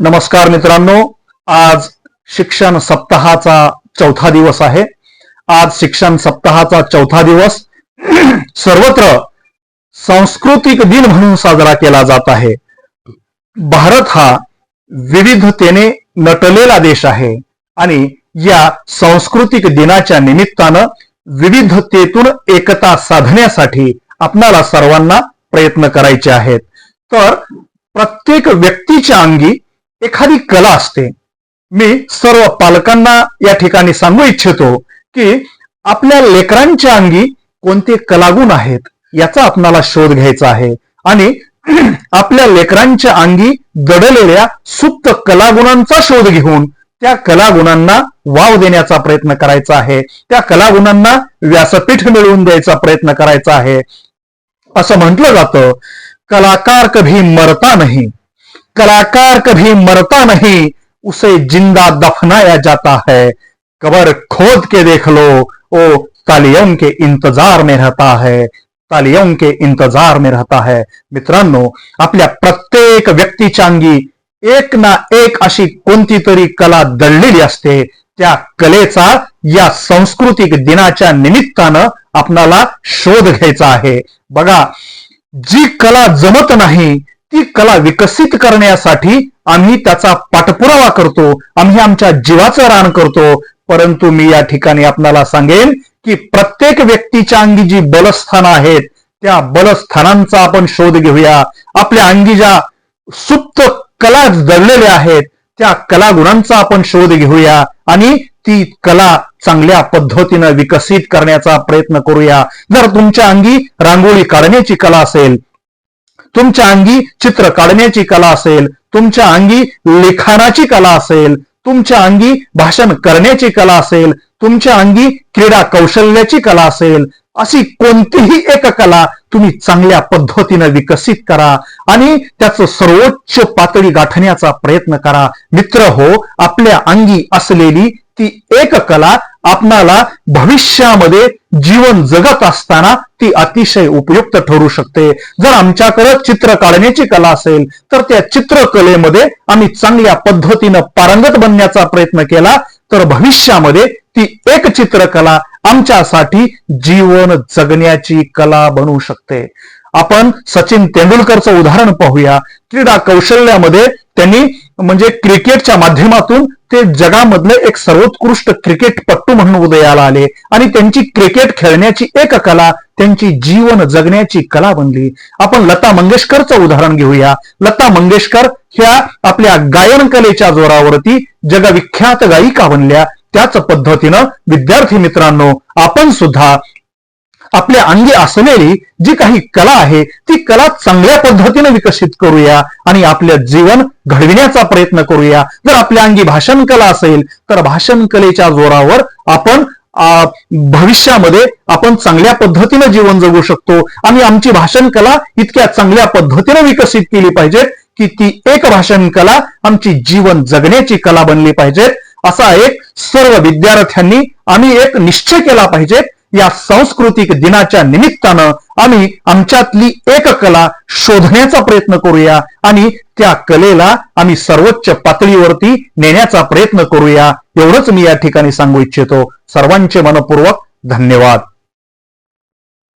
नमस्कार मित्रांनो आज शिक्षण सप्ताहाचा चौथा दिवस आहे. आज शिक्षण सप्ताहाचा चौथा दिवस सर्वत्र सांस्कृतिक दिन म्हणून साजरा केला जात आहे. भारत हा विविधतेने नटलेला देश आहे आणि या सांस्कृतिक दिनाच्या निमित्तानं विविधतेतून एकता साधण्यासाठी आपणाला सर्वांना प्रयत्न करायचे आहेत. तर प्रत्येक व्यक्तीच्या अंगी एखादी कला असते. मी सर्व पालकांना या ठिकाणी सांगू इच्छितो की आपल्या लेकरांच्या अंगी कोणते कलागुण आहेत याचा आपणाला शोध घ्यायचा आहे. आणि आपल्या लेकरांच्या अंगी दडलेल्या सुप्त कलागुणांचा शोध घेऊन त्या कलागुणांना वाव देण्याचा प्रयत्न करायचा आहे. त्या कलागुणांना व्यासपीठ मिळवून द्यायचा प्रयत्न करायचा आहे. असं म्हटलं जातं कलाकार कभी मरता नाही. कलाकार कभी मरता नहीं उसे जिंदा दफनाया जाता है। कबर खोद के देख लो ओ तालियों के इंतजार में रहता है तालियों के इंतजार में रहता है। मित्रांनो आपल्या प्रत्येक व्यक्तीच्या अंगी एक ना एक अशी कोणती तरी कला दडलेली असते त्या कलेचा या सांस्कृतिक दिनाच्या निमित्तानं आपणाला शोध घ्यायचा आहे. बघा जी कला जमत नाही ती कला विकसित करण्यासाठी आम्ही त्याचा पाठपुरावा करतो आम्ही आमच्या जीवाचं रान करतो. परंतु मी या ठिकाणी आपणाला सांगेन की प्रत्येक व्यक्तीच्या अंगी जी बलस्थानं आहेत त्या बलस्थानांचा आपण शोध घेऊया. आपल्या अंगी ज्या सुप्त कला दडलेल्या आहेत त्या कलागुणांचा आपण शोध घेऊया आणि ती कला चांगल्या पद्धतीनं विकसित करण्याचा प्रयत्न करूया. जर तुमच्या अंगी रांगोळी काढण्याची कला असेल तुमच्या अंगी चित्र काढण्याची कला असेल तुमच्या अंगी लिखाणाची कला असेल तुमच्या अंगी भाषण करण्याची कला असेल तुमच्या अंगी क्रीडा कौशल्याची कला असेल अशी कोणतीही एक कला तुम्ही चांगल्या पद्धतीनं विकसित करा आणि त्याचं सर्वोच्च पातळी गाठण्याचा प्रयत्न करा. मित्र हो आपल्या अंगी असलेली ती एक कला आपणाला भविष्यामध्ये जीवन जगत असताना ती अतिशय उपयुक्त ठरू शकते. जर आमच्याकडे चित्र काढण्याची कला असेल तर त्या चित्रकलेमध्ये आम्ही चांगल्या पद्धतीनं पारंगत बनण्याचा प्रयत्न केला तर भविष्यामध्ये ती एक चित्रकला आमच्यासाठी जीवन जगण्याची कला बनू शकते. आपण सचिन तेंडुलकरचं उदाहरण पाहूया. क्रीडा कौशल्यामध्ये त्यांनी म्हणजे क्रिकेटच्या माध्यमातून ते जगामधले एक सर्वोत्कृष्ट क्रिकेटपट्टू म्हणून उदयाला आले. आणि त्यांची क्रिकेट खेळण्याची एक कला त्यांची जीवन जगण्याची कला बनली. आपण लता मंगेशकरचं उदाहरण घेऊया. लता मंगेशकर ह्या आपल्या गायन कलेच्या जोरावरती जगविख्यात गायिका बनल्या. त्याच पद्धतीनं विद्यार्थी मित्रांनो आपण सुद्धा आपल्या अंगी असलेली जी काही कला आहे ती कला चांगल्या पद्धतीने विकसित करूया आणि आपलं जीवन घडविण्याचा प्रयत्न करूया. जर आपल्या अंगी भाषण कला असेल तर भाषण कलेच्या जोरावर आपण भविष्यामध्ये आपण चांगल्या पद्धतीने जीवन जगू शकतो. आणि आमची भाषण कला इतक्या चांगल्या पद्धतीने विकसित केली पाहिजे की ती एक भाषण कला आमची जीवन जगण्याची कला बनली पाहिजे. असा एक सर्व विद्यार्थ्यांनी आम्ही एक निश्चय केला पाहिजे या सांस्कृतिक दिनाच्या निमित्तानं आम्ही आमच्यातली एक कला शोधण्याचा प्रयत्न करूया आणि त्या कलेला आम्ही सर्वोच्च पातळीवरती नेण्याचा प्रयत्न करूया. एवढंच मी या ठिकाणी सांगू इच्छितो. सर्वांचे मनपूर्वक धन्यवाद.